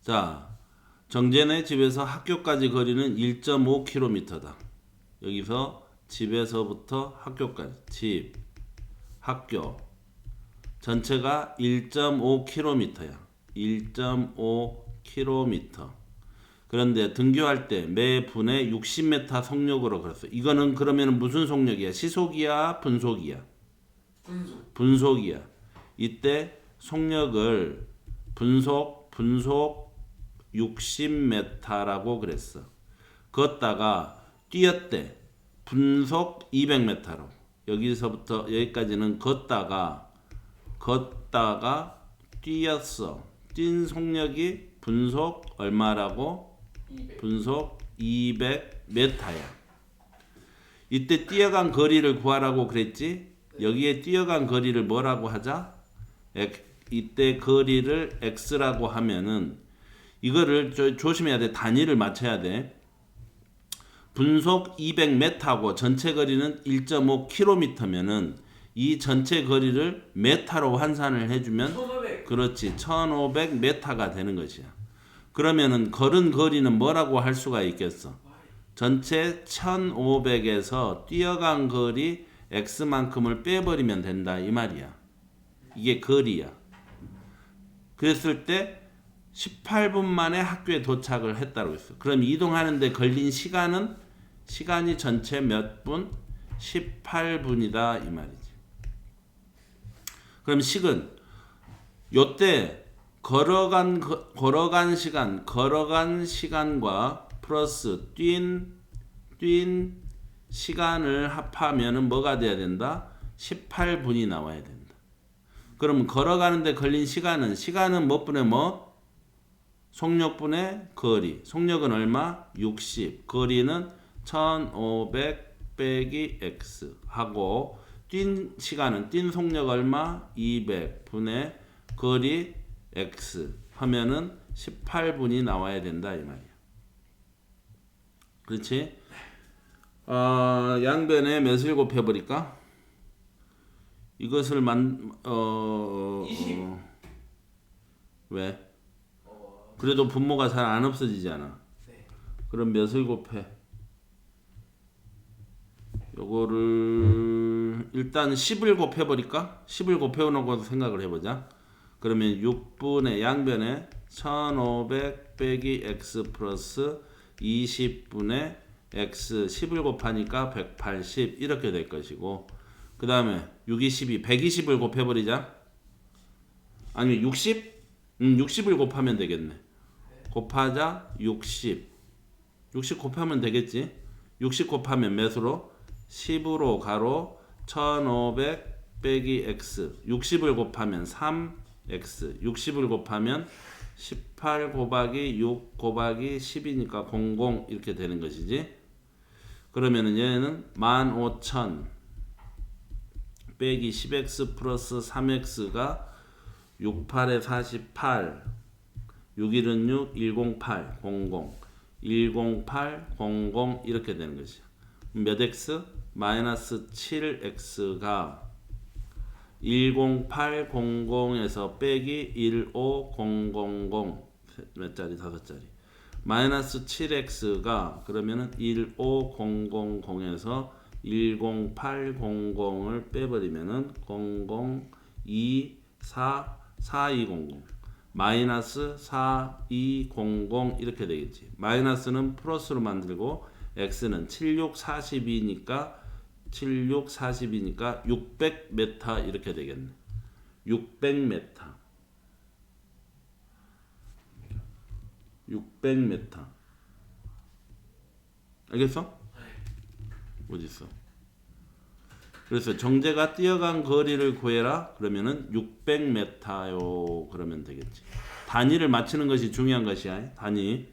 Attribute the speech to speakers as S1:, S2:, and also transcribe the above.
S1: 자, 정재네 집에서 학교까지 거리는 1.5km다. 여기서 집에서부터 학교까지 집, 학교 전체가 1.5km야. 1.5km. 그런데 등교할 때 매 분에 60m 속력으로 그랬어. 이거는 그러면 무슨 속력이야? 시속이야, 분속이야?
S2: 분속
S1: 분속이야. 이때 속력을 분속 분속 60m라고 그랬어. 걷다가 뛰었대. 분속 200m로. 여기서부터 여기까지는 걷다가 걷다가 뛰었어. 뛴 속력이 분속 얼마라고?
S2: 200
S1: 분속 200m야. 이때 뛰어간 거리를 구하라고 그랬지? 여기에 뛰어간 거리를 뭐라고 하자? 엑- 이때 거리를 x라고 하면은 이거를 조, 조심해야 돼. 단위를 맞춰야 돼. 분속 200m고 전체 거리는 1.5km면은 이 전체 거리를 메타로 환산을 해주면
S2: 1500
S1: 그렇지 1500m가 되는 것이야. 그러면은 걸은 거리는 뭐라고 할 수가 있겠어? 전체 1500에서 뛰어간 거리 x만큼을 빼버리면 된다 이 말이야. 이게 거리야. 그랬을 때 18분 만에 학교에 도착을 했다고 했어. 그럼 이동하는데 걸린 시간은 시간이 전체 몇 분? 18분이다 이 말이지. 그럼 식은 요때 걸어간 거- 걸어간 시간 걸어간 시간과 플러스 뛴 뛴 시간을 합하면은 뭐가 돼야 된다? 18분이 나와야 된다. 그럼 걸어가는데 걸린 시간은 시간은 몇 분의 뭐? 속력분의 거리. 속력은 얼마? 60. 거리는 1500 빼기 x 하고 뛴 시간은 뛴 속력 얼마? 200 분의 거리 x 하면은 18분이 나와야 된다 이 말이야. 그렇지? 어, 양변에 몇을 곱해 버릴까? 이것을 만, 어,
S2: 20.
S1: 어, 왜?
S2: 어,
S1: 그래도 분모가 잘 안 없어지잖아.
S2: 네.
S1: 그럼 몇을 곱해? 요거를 일단 10을 곱해버릴까? 10을 곱해놓고 생각을 해보자. 그러면 6분의 양변에 1500 빼기 x 플러스 20분의 x 10을 곱하니까 180 이렇게 될 것이고 그 다음에 6, 20이 120을 곱해버리자. 아니면 60? 음, 60을 곱하면 되겠네. 곱하자 60. 60 곱하면 되겠지. 60 곱하면 몇으로? 10으로 가로 1500 빼기 x. 60을 곱하면 3x. 60을 곱하면 18 곱하기 6 곱하기 10이니까 00 이렇게 되는 것이지. 그러면은 얘는 15000 빼기 10x 플러스 3x가 68에 48 61은 6, 108, 00, 108, 00 이렇게 되는 것이야. 몇 x? 마이너스 7x가 10800에서 빼기 15000, 몇 자리? 다섯 자리. 마이너스 7x가 그러면은 15000에서 10800을 빼버리면은 00, 4, 4200 마이너스 4200 이렇게 되겠지. 마이너스는 플러스로 만들고 x는 7642니까 7642니까 600m 이렇게 되겠네. 600m. 600m. 알겠어? 어디 있어? 그래서 정재가 뛰어간 거리를 구해라. 그러면은 600m요. 그러면 되겠지. 단위를 맞추는 것이 중요한 것이야. 단위.